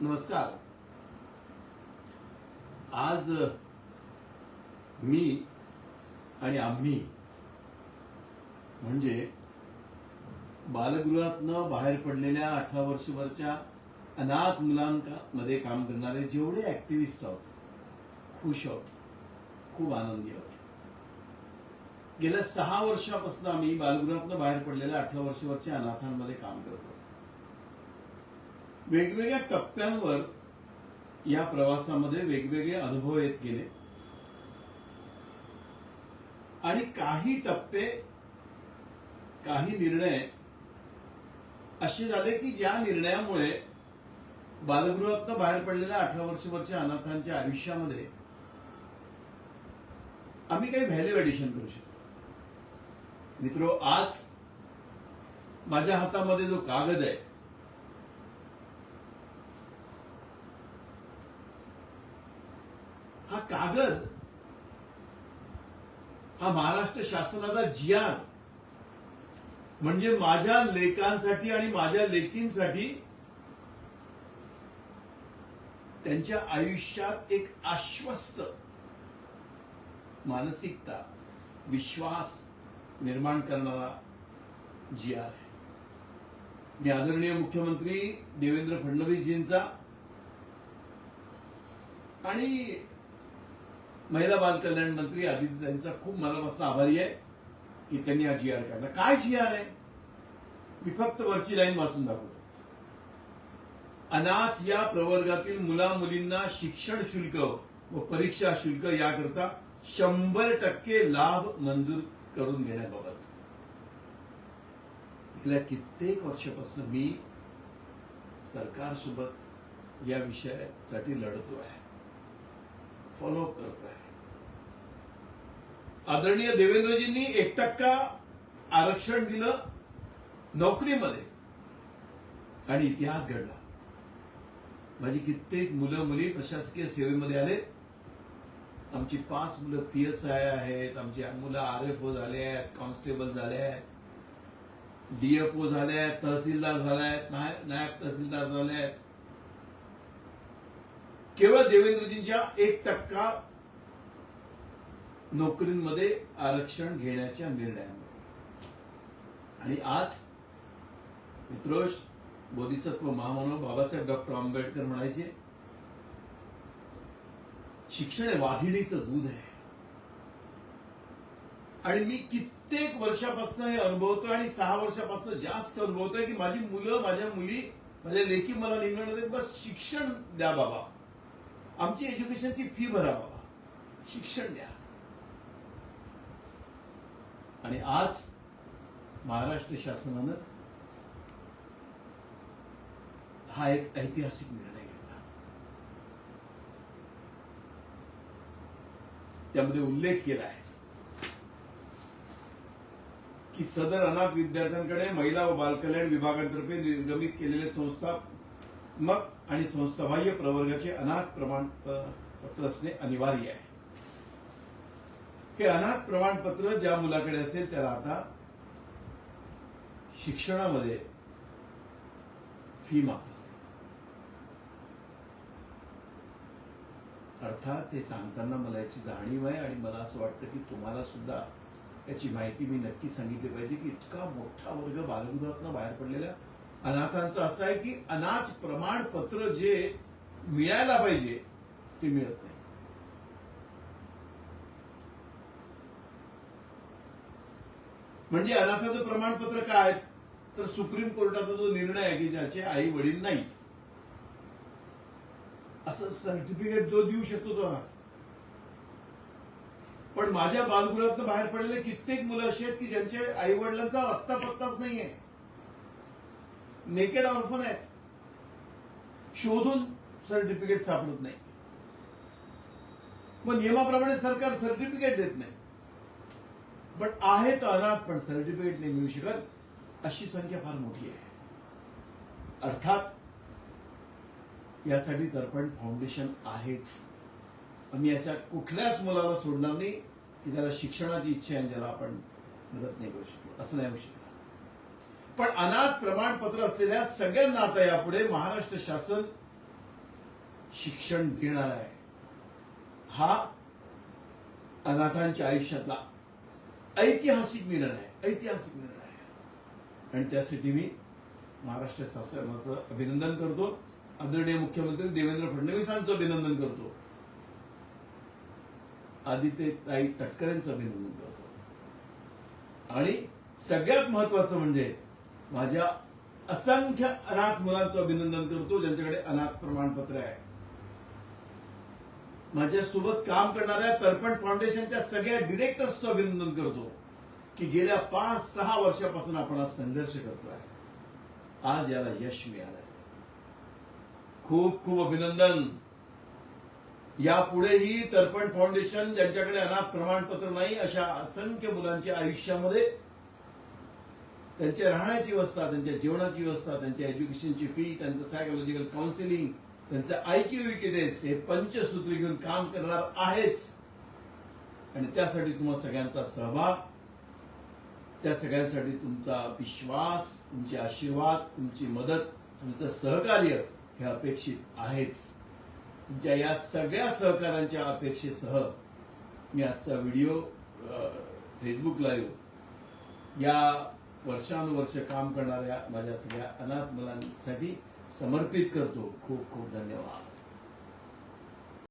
नमस्कार. आज मी आणि आम्ही म्हणजे बालगृहातनं बाहेर पडलेल्या अठरा वर्षभरच्या अनाथ मुलांमध्ये काम करणारे जेवढे ऍक्टिव्हिस्ट आहोत खुश आहोत खूप आनंदी आहोत. गेल्या सहा वर्षापासून आम्ही बालगृहातनं बाहेर पडलेल्या अठरा वर्षभरच्या अनाथांमध्ये काम करतो वेगवेगळ्या टप्प्यांवर या प्रवासामध्ये वेगवेगळे अनुभव येत गेले. आणि काही टप्पे काही निर्णय असे झाले की ज्या निर्णयामुळे बालगृहातनं बाहेर पडलेल्या अठरा वर्षभरच्या अनाथांच्या आयुष्यामध्ये आम्ही काही व्हॅल्यू ॲडिशन करू शकतो. मित्रो आज माझ्या हातामध्ये जो कागद आहे कागद. हा महाराष्ट्र शासनाचा जियान म्हणजे माझ्या लेखांसाठी आणि माझ्या लेकींसाठी त्यांच्या आयुष्यात एक आश्वस्त मानसिकता विश्वास निर्माण करणारा जी आर आहे. मी आदरणीय मुख्यमंत्री देवेंद्र फडणवीसजींचा आणि महिला बाल कल्याण मंत्री आदित्य त्यांचा खूप मनापासून आभारी आहे की त्यांनी हा जी आर काढला. काय जी आर आहे? मी फक्त वरची लाईन वाचून दाखवतो. अनाथ या प्रवर्गातील मुला मुलींना शिक्षण शुल्क व परीक्षा शुल्क याकरता शंभर टक्के लाभ मंजूर करून घेण्याबाबत. गेल्या कित्येक वर्षापासून मी सरकारसोबत या विषयासाठी लढतो आहे फॉलो करत आहे आदरणीय देवेंद्रजींनी एक टक्का आरक्षण दिलं नोकरीमध्ये आणि इतिहास घडला. माझी कित्येक मुलं मुली प्रशासकीय सेवेमध्ये आले. आमची पाच मुलं पी एस आय आहेत आमची मुलं आर एफ ओ झाले आहेत कॉन्स्टेबल झाले आहेत डीएफओ झाले आहेत तहसीलदार झाले आहेत नाय- नायब तहसीलदार झाले आहेत. केवळ देवेंद्रजींच्या एक टक्का नोकरींमध्ये आरक्षण घेण्याच्या निर्णयामुळे. आणि आज मित्रोष बोधिसत्व महामानव बाबासाहेब डॉक्टर आंबेडकर म्हणायचे शिक्षण हे वाघिणीचं दूध आहे. आणि मी कित्येक वर्षापासून हे अनुभवतोय आणि सहा वर्षापासून जास्त अनुभवतोय की माझी मुलं माझ्या मुली माझ्या लेखी मला निघणार बस शिक्षण द्या बाबा. आमची एज्युकेशनची फी भरा बाबा शिक्षण द्या. आणि आज महाराष्ट्र शासनानं हा एक ऐतिहासिक निर्णय घेतला. त्यामध्ये उल्लेख केला आहे की सदर अनाथ विद्यार्थ्यांकडे महिला व बालकल्याण विभागातर्फे निर्गमित केलेले मग आणि संस्थाबाह्य प्रवर्गाचे अनाथ प्रमाणपत्र असणे अनिवार्य आहे. हे अनाथ प्रमाणपत्र ज्या मुलाकडे असेल त्याला आता शिक्षणामध्ये फी माफ असेल. अर्थात ते सांगताना मला याची जाणीव आहे आणि मला असं वाटतं की तुम्हाला सुद्धा याची माहिती मी नक्की सांगितली पाहिजे की इतका मोठा वर्ग बालगृहातून बाहेर पडलेल्या अनाथांचं असं आहे की अनाथ प्रमाणपत्र जे मिळायला पाहिजे ते मिळत नाही. म्हणजे अनाथाचं प्रमाणपत्र काय तर सुप्रीम कोर्टाचा जो निर्णय आहे की ज्याचे आई वडील नाहीत. असं सर्टिफिकेट जो देऊ शकतो तो अनाथ. पण माझ्या बालगृहातनं बाहेर पडलेले कित्येक मुलं अशी आहेत की ज्यांचे आई वडिलांचा आत्ता पत्ताच नाहीये. नेकेड ऑर्फन आहेत. शोधून सर्टिफिकेट सापडत नाही. मग नियमाप्रमाणे सरकार सर्टिफिकेट देत नाही. पण आहेत अनाथ पण सर्टिफिकेट नाही मिळू शकत अशी संख्या फार मोठी आहे. अर्थात यासाठी तर्पण फाउंडेशन आहेच. आम्ही अशा कुठल्याच मुलाला सोडणार नाही की त्याला शिक्षणाची इच्छा आहे आणि ज्याला आपण मदत नाही करू शकतो. असं नाही होऊ शकत. पण अनाथ प्रमाणपत्र असलेल्या सगळ्यांना आता यापुढे महाराष्ट्र शासन शिक्षण देणार आहे. हा अनाथांच्या आयुष्यातला ऐतिहासिक निर्णय आहे ऐतिहासिक निर्णय आहे. आणि त्यासाठी मी महाराष्ट्र शासनाचं अभिनंदन करतो. आदरणीय मुख्यमंत्री देवेंद्र फडणवीसांचं अभिनंदन करतो. आदित्य ताई तटकरेंचं अभिनंदन करतो. आणि सगळ्यात महत्वाचं म्हणजे माझ्या असंख्य अनाथ मुलांचं अभिनंदन करतो ज्यांच्याकडे अनाथ प्रमाणपत्र आहे. माझ्यासोबत काम करणाऱ्या तर्पण फाउंडेशनच्या सगळ्या डिरेक्टर्सचं अभिनंदन करतो की गेल्या पाच सहा वर्षापासून आपण आज संघर्ष करतोय. आज याला यश मिळालंय. खूप खूप अभिनंदन. यापुढेही तर्पण फाउंडेशन ज्यांच्याकडे अनाथ प्रमाणपत्र नाही अशा असंख्य मुलांच्या आयुष्यामध्ये त्यांच्या राहण्याची व्यवस्था त्यांच्या जेवणाची व्यवस्था त्यांच्या एज्युकेशनची फी त्यांचं सायकोलॉजिकल काउन्सिलिंग त्यांचं आयक्यू विकी टेस्ट हे पंचसूत्री घेऊन काम करणार आहेच. आणि त्यासाठी तुम्हा सगळ्यांचा सहभाग त्या सगळ्यांसाठी तुमचा विश्वास तुमचे आशीर्वाद तुमची मदत तुमचं सहकार्य हे अपेक्षित आहेच. तुमच्या या सगळ्या सहकार्यांच्या अपेक्षेसह मी आजचा व्हिडिओ फेसबुक लाईव्ह या वर्षानुवर्ष काम करणाऱ्या माझ्या सगळ्या अनाथ मुलांसाठी समर्पित करतो. खूप खूप धन्यवाद.